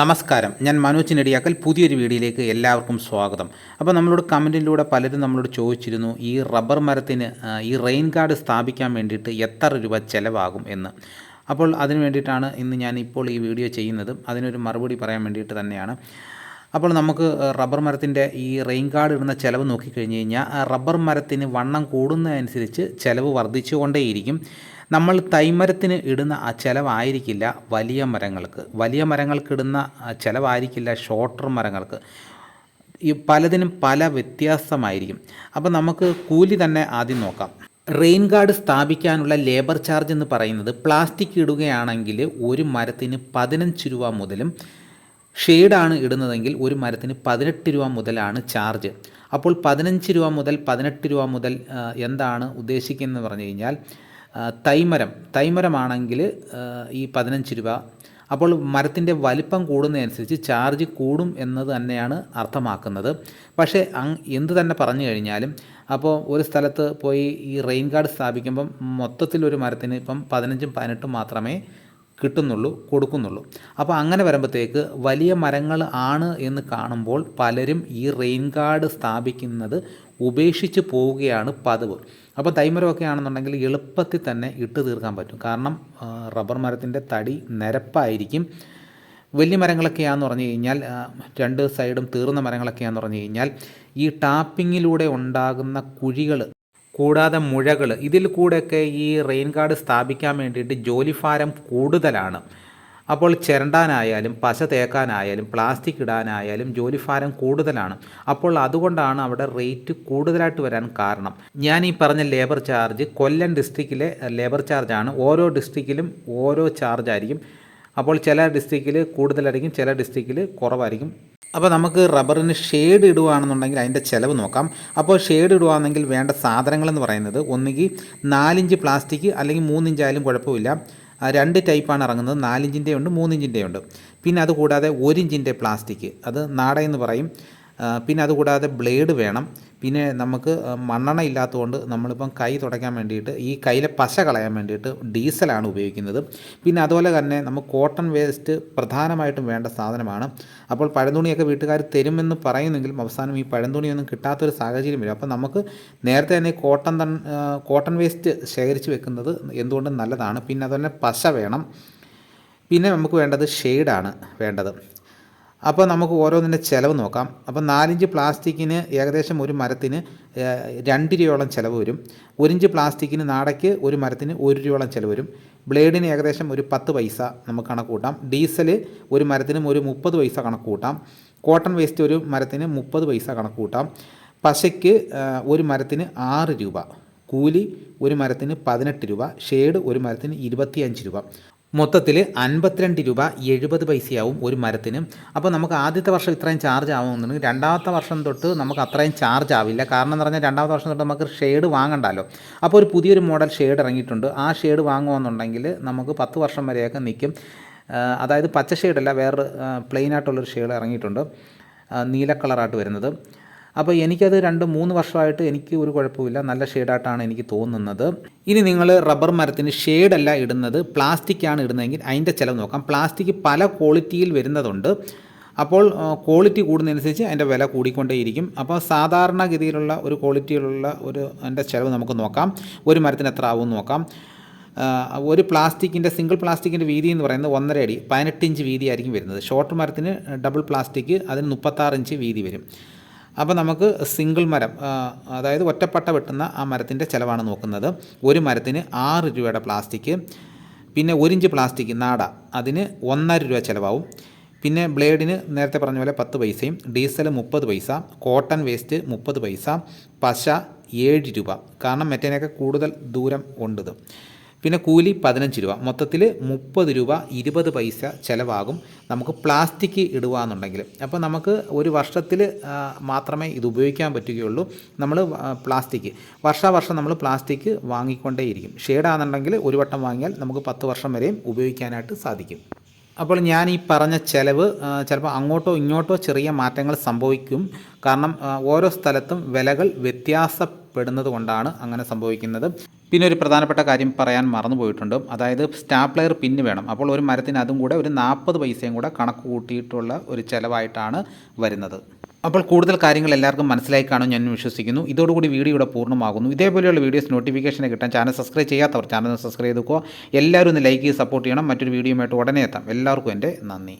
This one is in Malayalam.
നമസ്കാരം. ഞാൻ മനോജ് നെടിയാക്കൽ പുതിയൊരു വീഡിയോയിലേക്ക് എല്ലാവർക്കും സ്വാഗതം. അപ്പോൾ നമ്മളോട് കമന്റിലൂടെ പലരും നമ്മളോട് ചോദിച്ചിരുന്നു ഈ റബ്ബർ മരത്തിന് ഈ റെയിൻ ഗാർഡ് സ്ഥാപിക്കാൻ വേണ്ടിയിട്ട് എത്ര രൂപ ചിലവാകും എന്ന്. അപ്പോൾ അതിന് വേണ്ടിയിട്ടാണ് ഇന്ന് ഞാൻ ഇപ്പോൾ ഈ വീഡിയോ ചെയ്യുന്നതും. അതിനൊരു മറുപടി പറയാൻ വേണ്ടിയിട്ട് തന്നെയാണ്. അപ്പോൾ നമുക്ക് റബ്ബർ മരത്തിന്റെ ഈ റെയിൻ ഗാർഡ് ഇടുന്ന ചിലവ് നോക്കിക്കഴിഞ്ഞ് കഴിഞ്ഞാൽ റബ്ബർ മരത്തിന് വണ്ണം കൂടുന്നതനുസരിച്ച് ചിലവ് വർദ്ധിച്ചുകൊണ്ടേയിരിക്കും. നമ്മൾ തൈമരത്തിന് ഇടുന്ന ആ ചിലവായിരിക്കില്ല വലിയ മരങ്ങൾക്ക്. വലിയ മരങ്ങൾക്ക് ഇടുന്ന ചിലവായിരിക്കില്ല ഷോർട്ടർ മരങ്ങൾക്ക്. ഈ പലതിനും പല വ്യത്യാസമായിരിക്കും. അപ്പോൾ നമുക്ക് കൂലി തന്നെ ആദ്യം നോക്കാം. റെയിൻ ഗാർഡ് സ്ഥാപിക്കാനുള്ള ലേബർ ചാർജ് എന്ന് പറയുന്നത് പ്ലാസ്റ്റിക് ഇടുകയാണെങ്കിൽ ഒരു മരത്തിന് പതിനഞ്ച് രൂപ മുതലും ഷെയ്ഡാണ് ഇടുന്നതെങ്കിൽ ഒരു മരത്തിന് പതിനെട്ട് രൂപ മുതലാണ് ചാർജ്. അപ്പോൾ പതിനഞ്ച് രൂപ മുതൽ പതിനെട്ട് രൂപ മുതൽ എന്താണ് ഉദ്ദേശിക്കുന്നതെന്ന് പറഞ്ഞു കഴിഞ്ഞാൽ തൈമരം. തൈമരമാണെങ്കിൽ ഈ പതിനഞ്ച് രൂപ. അപ്പോൾ മരത്തിന്റെ വലിപ്പം കൂടുന്നതനുസരിച്ച് ചാർജ് കൂടും എന്നത് തന്നെയാണ് അർത്ഥമാക്കുന്നത്. പക്ഷേ അങ് എന്ത് തന്നെ പറഞ്ഞു കഴിഞ്ഞാലും അപ്പോൾ ഒരു സ്ഥലത്ത് പോയി ഈ റെയിൻ ഗാർഡ് സ്ഥാപിക്കുമ്പം മൊത്തത്തിൽ ഒരു മരത്തിന് ഇപ്പം പതിനഞ്ചും പതിനെട്ടും മാത്രമേ കിട്ടുന്നുള്ളൂ കൊടുക്കുന്നുള്ളൂ. അപ്പോൾ അങ്ങനെ വരുമ്പോഴത്തേക്ക് വലിയ മരങ്ങൾ ആണ് എന്ന് കാണുമ്പോൾ പലരും ഈ റെയിൻ ഗാർഡ് സ്ഥാപിക്കുന്നത് ഉപേക്ഷിച്ച് പോവുകയാണ് പതിവ്. അപ്പോൾ തൈമരമൊക്കെ ആണെന്നുണ്ടെങ്കിൽ എളുപ്പത്തിൽ തന്നെ ഇട്ട് തീർക്കാൻ പറ്റും. കാരണം റബ്ബർ മരത്തിന്റെ തടി നിരപ്പായിരിക്കും. വലിയ മരങ്ങളൊക്കെയാണെന്ന് പറഞ്ഞു കഴിഞ്ഞാൽ രണ്ട് സൈഡും തീർന്ന മരങ്ങളൊക്കെയാണെന്ന് പറഞ്ഞു കഴിഞ്ഞാൽ ഈ ടാപ്പിങ്ങിലൂടെ ഉണ്ടാകുന്ന കുഴികൾ കൂടാതെ മുഴകൾ. ഇതിൽ കൂടെയൊക്കെ ഈ റെയിൻ ഗാർഡ് സ്ഥാപിക്കാൻ വേണ്ടിയിട്ട് ജോലിഭാരം കൂടുതലാണ്. അപ്പോൾ ചിരണ്ടാനായാലും പശ തേക്കാനായാലും പ്ലാസ്റ്റിക് ഇടാനായാലും ജോലിഭാരം കൂടുതലാണ്. അപ്പോൾ അതുകൊണ്ടാണ് അവിടെ റേറ്റ് കൂടുതലായിട്ട് വരാൻ കാരണം. ഞാൻ ഈ പറഞ്ഞ ലേബർ ചാർജ് കൊല്ലം ഡിസ്ട്രിക്റ്റിലെ ലേബർ ചാർജാണ്. ഓരോ ഡിസ്ട്രിക്റ്റിലും ഓരോ ചാർജായിരിക്കും. അപ്പോൾ ചില ഡിസ്ട്രിക്റ്റിൽ കൂടുതലായിരിക്കും ചില ഡിസ്ട്രിക്റ്റിൽ കുറവായിരിക്കും. അപ്പോൾ നമുക്ക് റബ്ബറിന് ഷെയ്ഡ് ഇടുകയാണെന്നുണ്ടെങ്കിൽ അതിന്റെ ചിലവ് നോക്കാം. അപ്പോൾ ഷെയ്ഡ് ഇടുകയാണെങ്കിൽ വേണ്ട സാധനങ്ങളെന്ന് പറയുന്നത് ഒന്നുകിൽ നാലിഞ്ച് പ്ലാസ്റ്റിക് അല്ലെങ്കിൽ മൂന്നിഞ്ച് ആയാലും കുഴപ്പമില്ല രണ്ട് ടൈപ്പാണ് ഇറങ്ങുന്നത്. നാലിഞ്ചിന്റെ ഉണ്ട് മൂന്നിഞ്ചിന്റെ ഉണ്ട്. പിന്നെ അതുകൂടാതെ ഒരിഞ്ചിന്റെ പ്ലാസ്റ്റിക്. അത് നാടയെന്ന് പറയും. പിന്നെ അതുകൂടാതെ ബ്ലേഡ് വേണം. പിന്നെ നമുക്ക് മണ്ണെണ്ണ ഇല്ലാത്തതുകൊണ്ട് നമ്മളിപ്പം കൈ തുടയ്ക്കാൻ വേണ്ടിയിട്ട് ഈ കയ്യിലെ പശ കളയാൻ വേണ്ടിയിട്ട് ഡീസലാണ് ഉപയോഗിക്കുന്നത്. പിന്നെ അതുപോലെ തന്നെ നമുക്ക് കോട്ടൺ വേസ്റ്റ് പ്രധാനമായിട്ടും വേണ്ട സാധനമാണ്. അപ്പോൾ പഴന്തുണിയൊക്കെ വീട്ടുകാർ തരുമെന്ന് പറയുന്നെങ്കിലും അവസാനം ഈ പഴന്തുണിയൊന്നും കിട്ടാത്തൊരു സാഹചര്യം വരും. അപ്പോൾ നമുക്ക് നേരത്തെ തന്നെ കോട്ടൺ തൺ കോട്ടൺ വേസ്റ്റ് ശേഖരിച്ച് വെക്കുന്നത് എന്തുകൊണ്ടും നല്ലതാണ്? പിന്നെ അതുപോലെ പശ വേണം. പിന്നെ നമുക്ക് വേണ്ടത് ഷെയ്ഡാണ് വേണ്ടത്. അപ്പോൾ നമുക്ക് ഓരോന്നിന്റെ ചിലവ് നോക്കാം. അപ്പോൾ നാലിഞ്ച് പ്ലാസ്റ്റിക്കിന് ഏകദേശം ഒരു മരത്തിന് രണ്ട് രൂപയോളം ചിലവ് വരും. ഒരിഞ്ച് പ്ലാസ്റ്റിക്കിന് നാടയ്ക്ക് ഒരു മരത്തിന് ഒരു രൂപയോളം ചിലവ് വരും. ബ്ലേഡിന് ഏകദേശം ഒരു പത്ത് പൈസ നമുക്ക് കണക്ക് കൂട്ടാം ഡീസൽ ഒരു മരത്തിനും ഒരു മുപ്പത് പൈസ കണക്ക് കൂട്ടാം കോട്ടൺ വേസ്റ്റ് ഒരു മരത്തിന് മുപ്പത് പൈസ കണക്ക് കൂട്ടാം പശയ്ക്ക് ഒരു മരത്തിന് ആറ് രൂപ. കൂലി ഒരു മരത്തിന് പതിനെട്ട് രൂപ. ഷെയ്ഡ് ഒരു മരത്തിന് ഇരുപത്തിയഞ്ച് രൂപ. മൊത്തത്തിൽ അൻപത്തിരണ്ട് രൂപ എഴുപത് പൈസയാവും ഒരു മരത്തിന്. അപ്പോൾ നമുക്ക് ആദ്യത്തെ വർഷം ഇത്രയും ചാർജ് ആവുമെന്നുണ്ടെങ്കിൽ രണ്ടാമത്തെ വർഷം തൊട്ട് നമുക്ക് അത്രയും ചാർജ് ആവില്ല. കാരണം എന്ന് പറഞ്ഞാൽ രണ്ടാമത്തെ വർഷം തൊട്ട് നമുക്ക് ഷെയ്ഡ് വാങ്ങണ്ടല്ലോ. അപ്പോൾ ഒരു പുതിയൊരു മോഡൽ ഷെയ്ഡ് ഇറങ്ങിയിട്ടുണ്ട്. ആ ഷെയ്ഡ് വാങ്ങുമെന്നുണ്ടെങ്കിൽ നമുക്ക് പത്ത് വർഷം വരെയൊക്കെ നിൽക്കും അതായത് പച്ച ഷെയ്ഡല്ല വേറൊരു പ്ലെയിൻ ആയിട്ടുള്ളൊരു ഷെയ്ഡ് ഇറങ്ങിയിട്ടുണ്ട്. നീല കളറായിട്ട് വരുന്നത്. അപ്പോൾ എനിക്കത് രണ്ട് മൂന്ന് വർഷമായിട്ട് എനിക്ക് ഒരു കുഴപ്പമില്ല നല്ല ഷെയ്ഡായിട്ടാണ് എനിക്ക് തോന്നുന്നത്. ഇനി നിങ്ങൾ റബ്ബർ മരത്തിന് ഷെയ്ഡല്ല ഇടുന്നത് പ്ലാസ്റ്റിക്കാണ് ഇടുന്നതെങ്കിൽ അതിന്റെ ചിലവ് നോക്കാം. പ്ലാസ്റ്റിക് പല ക്വാളിറ്റിയിൽ വരുന്നതുണ്ട്. അപ്പോൾ ക്വാളിറ്റി കൂടുന്നതനുസരിച്ച് അതിന്റെ വില കൂടിക്കൊണ്ടേയിരിക്കും. അപ്പോൾ സാധാരണഗതിയിലുള്ള ഒരു ക്വാളിറ്റിയിലുള്ള ഒരു അതിന്റെ ചിലവ് നമുക്ക് നോക്കാം. ഒരു മരത്തിന് എത്ര ആവും നോക്കാം. ഒരു പ്ലാസ്റ്റിക്കിന്റെ സിംഗിൾ പ്ലാസ്റ്റിക്കിന്റെ വീതി എന്ന് പറയുന്നത് ഒന്നര അടി പതിനെട്ട് ഇഞ്ച് വീതി ആയിരിക്കും വരുന്നത്. ഷോർട്ട് മരത്തിന് ഡബിൾ പ്ലാസ്റ്റിക് അതിന് മുപ്പത്താറ് ഇഞ്ച് വീതി വരും. അപ്പോൾ നമുക്ക് സിംഗിൾ മരം അതായത് ഒറ്റപ്പട്ട വെട്ടുന്ന ആ മരത്തിന്റെ ചിലവാണ് നോക്കുന്നത്. ഒരു മരത്തിന് ആറ് രൂപയുടെ പ്ലാസ്റ്റിക് പിന്നെ ഒരു ഇഞ്ച് പ്ലാസ്റ്റിക് നാട അതിന് ഒന്നര രൂപ ചിലവാകും പിന്നെ ബ്ലേഡിന് നേരത്തെ പറഞ്ഞ പോലെ പത്ത് പൈസയും ഡീസൽ മുപ്പത് പൈസ കോട്ടൺ വേസ്റ്റ് മുപ്പത് പൈസ പശ ഏഴ് രൂപ. കാരണം മറ്റേനൊക്കെ കൂടുതൽ ദൂരം ഉണ്ടത്. പിന്നെ കൂലി പതിനഞ്ച് രൂപ. മൊത്തത്തിൽ മുപ്പത് രൂപ ഇരുപത് പൈസ ചിലവാകും നമുക്ക് പ്ലാസ്റ്റിക് ഇടുക എന്നുണ്ടെങ്കിൽ അപ്പോൾ നമുക്ക് ഒരു വർഷത്തിൽ മാത്രമേ ഇത് ഉപയോഗിക്കാൻ പറ്റുകയുള്ളൂ. നമ്മൾ പ്ലാസ്റ്റിക് വർഷാവർഷം നമ്മൾ പ്ലാസ്റ്റിക് വാങ്ങിക്കൊണ്ടേയിരിക്കും. ഷെയ്ഡാണെന്നുണ്ടെങ്കിൽ ഒരു വട്ടം വാങ്ങിയാൽ നമുക്ക് പത്ത് വർഷം വരെയും ഉപയോഗിക്കാനായിട്ട് സാധിക്കും. അപ്പോൾ ഞാൻ ഈ പറഞ്ഞ ചിലവ് ചിലപ്പോൾ അങ്ങോട്ടോ ഇങ്ങോട്ടോ ചെറിയ മാറ്റങ്ങൾ സംഭവിക്കും. കാരണം ഓരോ സ്ഥലത്തും വിലകൾ വ്യത്യാസപ്പെടുന്നത് കൊണ്ടാണ് അങ്ങനെ സംഭവിക്കുന്നത്. പിന്നെ ഒരു പ്രധാനപ്പെട്ട കാര്യം പറയാൻ മറന്നുപോയിട്ടുണ്ട് അതായത് സ്റ്റാപ്ലെയർ പിന്ന് വേണം. അപ്പോൾ ഒരു മരത്തിന് അതും കൂടെ ഒരു നാൽപ്പത് പൈസയും കൂടെ കണക്ക് കൂട്ടിയിട്ടുള്ള ഒരു ചിലവായിട്ടാണ് വരുന്നത്. അപ്പോൾ കൂടുതൽ കാര്യങ്ങൾ എല്ലാവർക്കും മനസ്സിലായി കാണും ഞാൻ വിശ്വസിക്കുന്നു. ഇതോടുകൂടി വീഡിയോ ഇവിടെ പൂർണമാകുന്നു. ഇതേപോലെയുള്ള വീഡിയോസ് നോട്ടിഫിക്കേഷൻ കിട്ടാൻ ചാനൽ സബ്സ്ക്രൈബ് ചെയ്യാത്തവർ ചാനൽ സബ്സ്ക്രൈബ് ചെയ്തുക്കോ എല്ലാവരും ഒന്ന് ലൈക്ക് ചെയ്ത് സപ്പോർട്ട് ചെയ്യണം. മറ്റൊരു വീഡിയോയുമായിട്ട് ഉടനെ എത്താം. എല്ലാവർക്കും എന്റെ നന്ദി.